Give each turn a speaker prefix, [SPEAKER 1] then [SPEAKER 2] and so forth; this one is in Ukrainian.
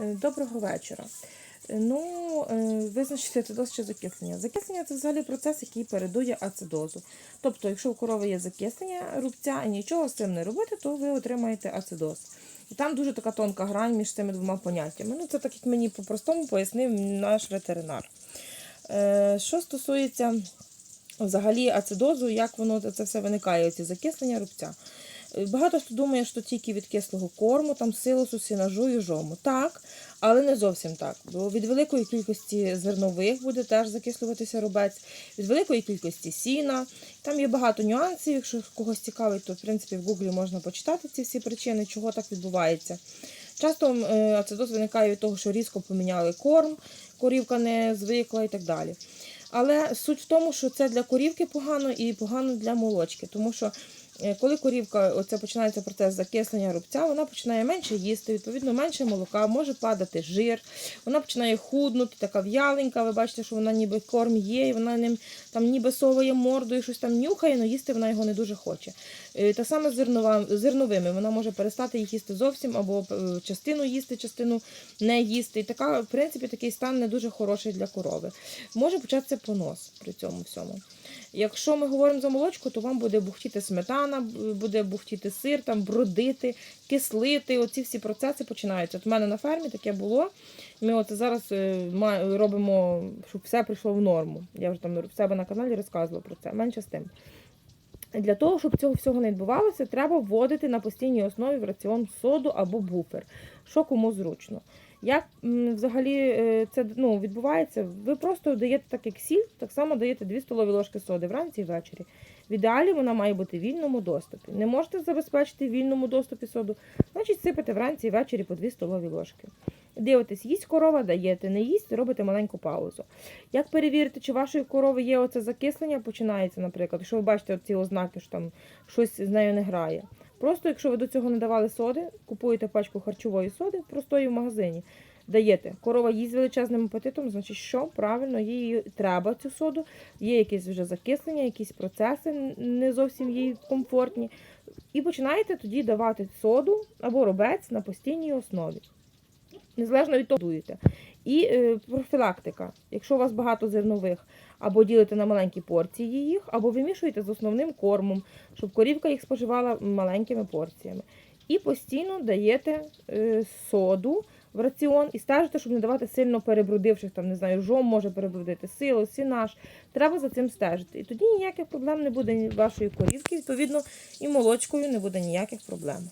[SPEAKER 1] Е, Доброго вечора. Е, Ну, е, визначити ацидоз чи закислення. Закислення це взагалі процес, який передує ацидозу. Тобто, якщо у корови є закислення рубця і нічого з цим не робити, то ви отримаєте ацидоз. І там дуже така тонка грань між цими двома поняттями. Ну, це так як мені по-простому пояснив наш ветеринар. Що стосується взагалі ацидозу, як воно це все виникає, ці закислення рубця. Е, Багато хто думає, що тільки від кислого корму, там силосу, сінажу і жому. Так, але не зовсім так. Бо від великої кількості зернових буде теж закислюватися рубець, від великої кількості сіна. Там є багато нюансів. Якщо когось цікавить, то в принципі в Гуглі можна почитати ці всі причини, чого так відбувається. Часто е, ацидоз виникає від того, що різко поміняли корм, корівка не звикла і так далі. Але суть в тому, що це для корівки погано і погано для молочки, тому що коли корівка оце починається процес закислення рубця, вона починає менше їсти, відповідно, менше молока, може падати жир, вона починає худнути, така в'яленька. Ви бачите, що вона ніби корм є, і вона ним там ніби соває мордою, щось там нюхає, але їсти вона його не дуже хоче. Е, Та саме з зерновими, вона може перестати їх їсти зовсім або е, частину їсти, частину не їсти. І така, в принципі, такий стан не дуже хороший для корови. Може початися понос при цьому всьому. Якщо ми говоримо за молочку, то вам буде бухтіти сметана, буде бухтіти сир, там бродити, кислити. Оці всі процеси починаються. От в мене на фермі таке було. Ми от зараз е, робимо, щоб все прийшло в норму. Я вже там в себе на каналі розказувала про це. Менше з тим. Для того, щоб цього всього не відбувалося, треба вводити на постійній основі в раціон соду або буфер, що кому зручно. Як взагалі е, це ну, відбувається? Ви просто даєте так як сіль, так само даєте 2 столові ложки соди вранці і ввечері. В ідеалі вона має бути в вільному доступі. Не можете забезпечити в вільному доступі соду, значить сипете вранці і ввечері по 2 столові ложки. Дивитесь, їсть корова, даєте, не їсть, робите маленьку паузу. Як перевірити, чи вашої корови є оце закислення, починається, наприклад, якщо ви бачите ці ознаки, що там щось з нею не грає. Просто, якщо ви до цього не давали соди, купуєте пачку харчової соди, простої в магазині, даєте. Корова їсть величезним апетитом, значить, що правильно, їй треба цю соду, є якесь вже закислення, якісь процеси не зовсім їй комфортні. І починаєте тоді давати соду або робець на постійній основі. Незалежно від того, дуєте. І е, профілактика. Якщо у вас багато зернових, або ділите на маленькі порції їх, або вимішуєте з основним кормом, щоб корівка їх споживала маленькими порціями. І постійно даєте е, соду в раціон і стежите, щоб не давати сильно перебрудивших, там, не знаю, жом може перебрудити, силу, сінаш. Треба за цим стежити. І тоді ніяких проблем не буде вашої корівки, відповідно, і молочкою не буде ніяких проблем.